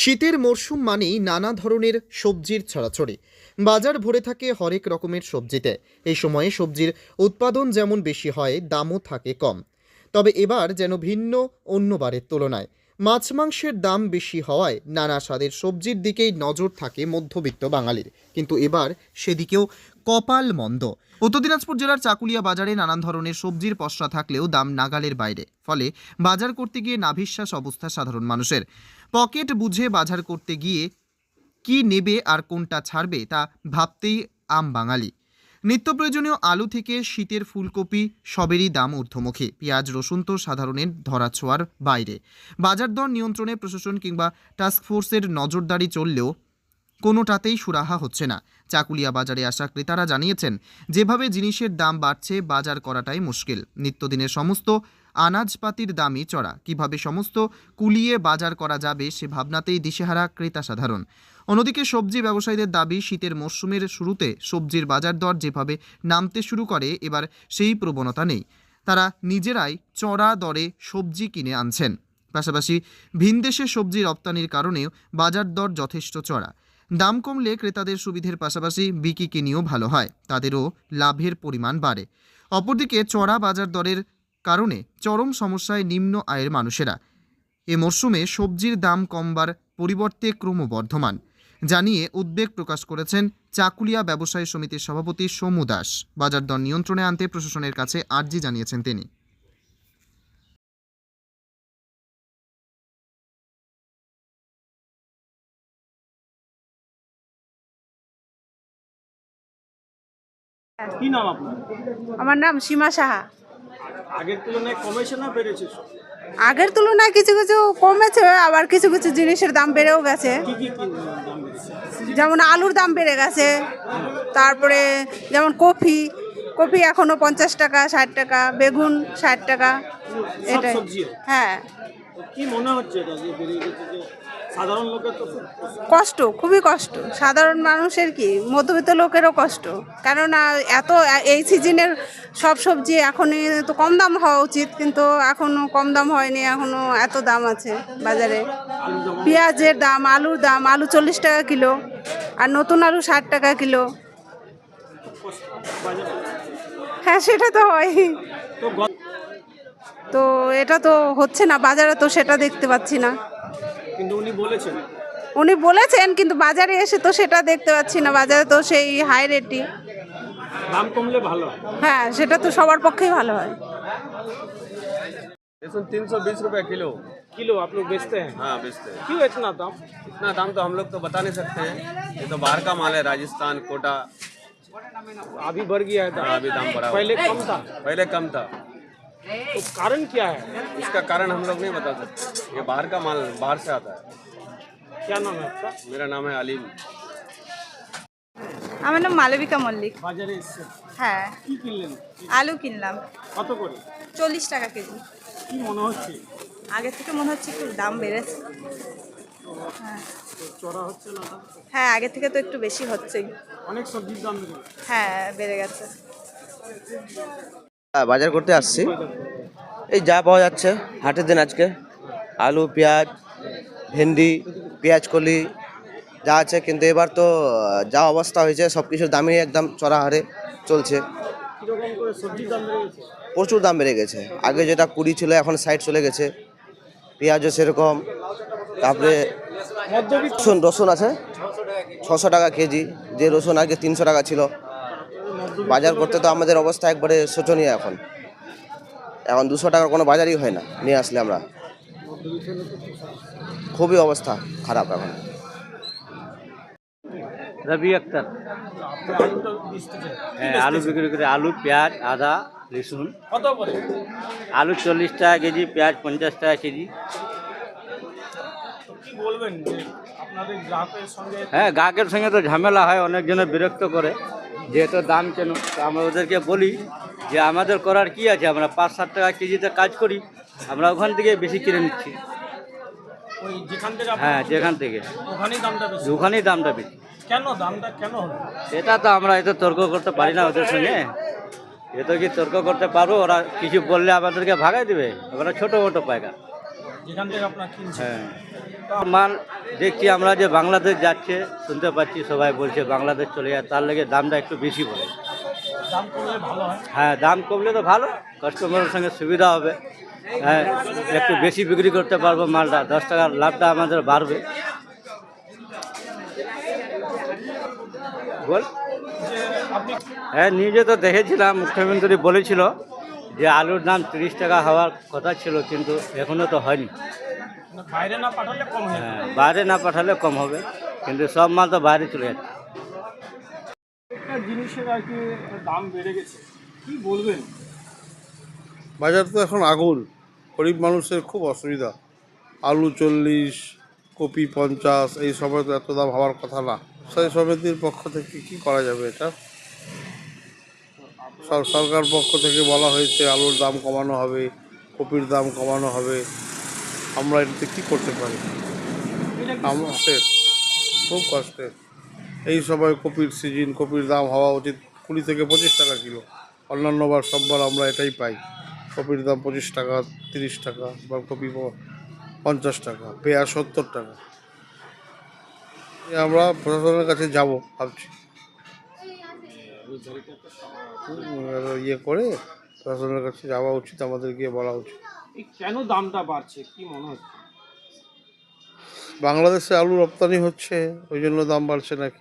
শীতের মরশুম মানেই নানা ধরনের সবজির ছড়াছড়ি। বাজার ভরে থাকে হরেক রকমের সবজিতে। এই সময়ে সবজির উৎপাদন যেমন বেশি হয়, দামও থাকে কম। তবে এবার যেন ভিন্ন অন্য বারের তুলনায়। মাছ মাংসের দাম বেশি হওয়ায় নানা স্বাদের সবজির দিকেই নজর থাকে মধ্যবিত্ত বাঙালির। কিন্তু এবার সেদিকেও কপাল মন্দ উত্তর দিনাজপুর জেলার চাকুলিয়া বাজারে নানান ধরনের সবজির পসরা থাকলেও দাম নাগালের বাইরে। ফলে বাজার করতে গিয়ে নাভিশ্বাস অবস্থা সাধারণ মানুষের। পকেট বুঝে বাজার করতে গিয়ে কি নেবে আর কোনটা ছাড়বে তা ভাবতেই আম বাঙালি। নিত্য প্রয়োজনীয় আলু থেকে শীতের ফুলকপি, সবেরই দাম ঊর্ধ্বমুখী। পেঁয়াজ, রসুন তো সাধারণের ধরাছোঁয়ার বাইরে। বাজার দর নিয়ন্ত্রণে প্রশাসন কিংবা টাস্কফোর্সের নজরদারি চললেও কোনোটাতেই সুরাহা হচ্ছে না। চাকুলিয়া বাজারে আসা ক্রেতারা জানিয়েছেন, যেভাবে জিনিসের দাম বাড়ছে, বাজার করাটাই মুশকিল। নিত্যদিনের সমস্ত আনাজপাতির দামই চড়া। কীভাবে সমস্ত কুলিয়ে বাজার করা যাবে সে ভাবনাতেই দিশেহারা ক্রেতা সাধারণ। অন্যদিকে সবজি ব্যবসায়ীদের দাবি, শীতের মরশুমের শুরুতে সবজির বাজার দর যেভাবে নামতে শুরু করে, এবার সেই প্রবণতা নেই। তারা নিজেরাই চড়া দরে সবজি কিনে আনছেন। পাশাপাশি ভিনদেশে সবজি রপ্তানির কারণেও বাজার দর যথেষ্ট চড়া। দাম কমলে ক্রেতাদের সুবিধের পাশাপাশি বিক্রি কিনিও ভালো হয়, তাদেরও লাভের পরিমাণ বাড়ে। অপরদিকে চড়া বাজার দরের কারণে চরম সমস্যায় নিম্ন আয়ের মানুষেরা। এ মরশুমে সবজির দাম কমবার পরিবর্তে ক্রমবর্ধমান। জানিয়ে উদ্বেগ প্রকাশ করেছেন চাকুলিয়া ব্যবসায়ী সমিতির সভাপতি সমু দাস। বাজার দর নিয়ন্ত্রণে আনতে প্রশাসনের কাছে আর্জি জানিয়েছেন তিনি। কি নাম আপনার? আমার নাম সীমা সাহা। আগের তুলনায় কমেছে না বেড়েছে আগের তুলনায় কিছু কিছু কমেছে আবার কিছু কিছু জিনিসের দাম বেড়েও গেছে। যেমন আলুর দাম বেড়ে গেছে তারপরে যেমন কফি কফি এখনও পঞ্চাশ টাকা ষাট টাকা বেগুন ষাট টাকা এটাই। হ্যাঁ। কি মনে হচ্ছে এটা যে বেড়ে গেছে যে সাধারণ লোকের তো খুব কষ্ট খুবই কষ্ট। সাধারণ মানুষের কি? মধ্যবিত্ত লোকেরও কষ্ট। কেননা এত এই সিজনের সব সবজি এখনই তো কম দাম হওয়া উচিত কিন্তু এখনও কম দাম হয়নি এখনও এত দাম আছে বাজারে। পেঁয়াজের দাম আলুর দাম আলু চল্লিশ টাকা কিলো আর নতুন আলু ষাট টাকা কিলো। হ্যাঁ সেটা তো হয়। তো গত তো এটা তো হচ্ছে না বাজারে তো সেটা দেখতে পাচ্ছি না কিন্তু উনি বলেছেন উনি বলেছেন কিন্তু বাজারে এসে তো সেটা দেখতে পাচ্ছি না বাজারে তো সেই হাই রেটই দাম কমলে ভালো হয় হ্যাঁ সেটা তো সবার পক্ষেই ভালো হয় लहसुन तीन सौ बीस रुपये किलो किलो आप लोग बेचते हैं हाँ बेचते हैं क्यों इतना दाम इतना दाम तो हम लोग तो बता नहीं सकते हैं ये तो बाहर का माल है राजस्थान कोटा अभी बढ़ गया है दाम हाँ, अभी दाम बढ़ा हुआ पहले कम था पहले कम था तो कारण क्या है इसका कारण हम लोग नहीं बता सकते ये बाहर का माल बाहर से आता है क्या नाम है आपका मेरा नाम है अलीम আমার নাম মালবিকা মল্লিক বাজারে এসছে হ্যাঁ কি কিনলেন আলু কিনলাম কত করে চল্লিশ টাকা কেজি কি মনে হচ্ছে আগের থেকে মনে হচ্ছে একটু দাম বেড়েছে হ্যাঁ তো চড়া হচ্ছে না দাম? হ্যাঁ আগের থেকে তো একটু বেশি হচ্ছেই অনেক সবজির দাম বেড়ে গেছে। হ্যাঁ বেড়ে গেছে হ্যাঁ, বাজার করতে আসছি। এই যা পাওয়া যাচ্ছে, হাটের দিন আজকে। আলু, পেঁয়াজ, ভেন্ডি, পেঁয়াজ, কলি, যা আছে। কিন্তু এবার তো যা অবস্থা হয়েছে সব কিছুর দামই একদম চড়া হারে চলছে। প্রচুর দাম বেড়ে গেছে। আগে যেটা কুড়ি ছিল, এখন ষাট চলে গেছে। পেঁয়াজও সেরকম। তারপরে রসুন আছে। ছশো টাকা কেজি। যে রসুন আগে তিনশো টাকা ছিল বাজার করতে তো আমাদের অবস্থা একবারে শোচনীয় এখন। এখন দুশো টাকার কোনো বাজারই হয় না নিয়ে আসলে আমরা। খুবই অবস্থা খারাপ এখন। রবি আক্তার। হ্যাঁ আলু বিক্রি করে আলু পেঁয়াজ আদা রসুন। কত করে? আলু চল্লিশ টাকা কেজি পেঁয়াজ পঞ্চাশ টাকা কেজি। বলবেন যে আপনাদের গ্রাহকের সঙ্গে হ্যাঁ গ্রাহকের সঙ্গে তো ঝামেলা হয় অনেকজনের বিরক্ত করে। যেহেতু দাম কেন? তো আমরা ওদেরকে বলি যে আমাদের করার কি আছে? আমরা পাঁচ সাত টাকা কেজিতে কাজ করি আমরা ওখান থেকে বেশি কিনে নিচ্ছি। হ্যাঁ যেখান থেকে। ওখানেই দামটা বেশি। কেন? দামটা কেন সেটা তো আমরা এত তর্ক করতে পারি না ওদের সঙ্গে। এত কি তর্ক করতে পারব? ওরা কিছু বললে আমাদেরকে ভাগাই দেবে। ওরা ছোটো মোটো পায়গা। যেখান থেকে আপনার হ্যাঁ। মাল দেখছি আমরা যে বাংলাদেশ যাচ্ছে শুনতে পাচ্ছি সবাই বলছে বাংলাদেশ চলে যায় তার লেগে দামটা একটু বেশি বলে। হয়? দাম কমলে তো ভালো কাস্টমারের সঙ্গে সুবিধা হবে। হ্যাঁ একটু বেশি বিক্রি করতে পারব মালটা দশ টাকার লাভটা আমাদের বাড়বে। বল। হ্যাঁ নিজে তো দেখেছিলাম মুখ্যমন্ত্রী বলেছিল যে আলুর দাম তিরিশ টাকা হওয়ার কথা ছিল কিন্তু এখনও তো হয়নি। বাইরে না পাঠালে কম হয়ে বাইরে না পাঠালে কম হবে কিন্তু সব মাল তো বাইরে চলে যাচ্ছে। জিনিসের আর কি দাম বেড়ে গেছে কি বলবেন? বাজার তো এখন আগুন গরিব মানুষের খুব অসুবিধা। আলু চল্লিশ কপি পঞ্চাশ এই সময় তো এত দাম হওয়ার কথা না। সেই সমিতির পক্ষ থেকে কি করা যাবে এটা? সর- সরকার পক্ষ থেকে বলা হয়েছে আলুর দাম কমানো হবে কপির দাম কমানো হবে। আমরা এটাতে কি করতে পারি? শেষ খুব কষ্টের এই সময় কপির সিজন কপির দাম হওয়া উচিত কুড়ি থেকে পঁচিশ টাকা কিলো। অন্যান্য বার সববার আমরা এটাই পাই। কপির দাম পঁচিশ টাকা, তিরিশ টাকা বা কপি পঞ্চাশ টাকা, পেঁয়াজ সত্তর টাকা। আমরা প্রশাসনের কাছে যাব, ভাবছি। ইয়ে করে প্রশাসনের কাছে যাওয়া উচিত আমাদের গিয়ে বলা উচিত। কেন দামটা বাড়ছে? কি মনে হচ্ছে? বাংলাদেশে আলু রপ্তানি হচ্ছে ওই জন্য দাম বাড়ছে নাকি?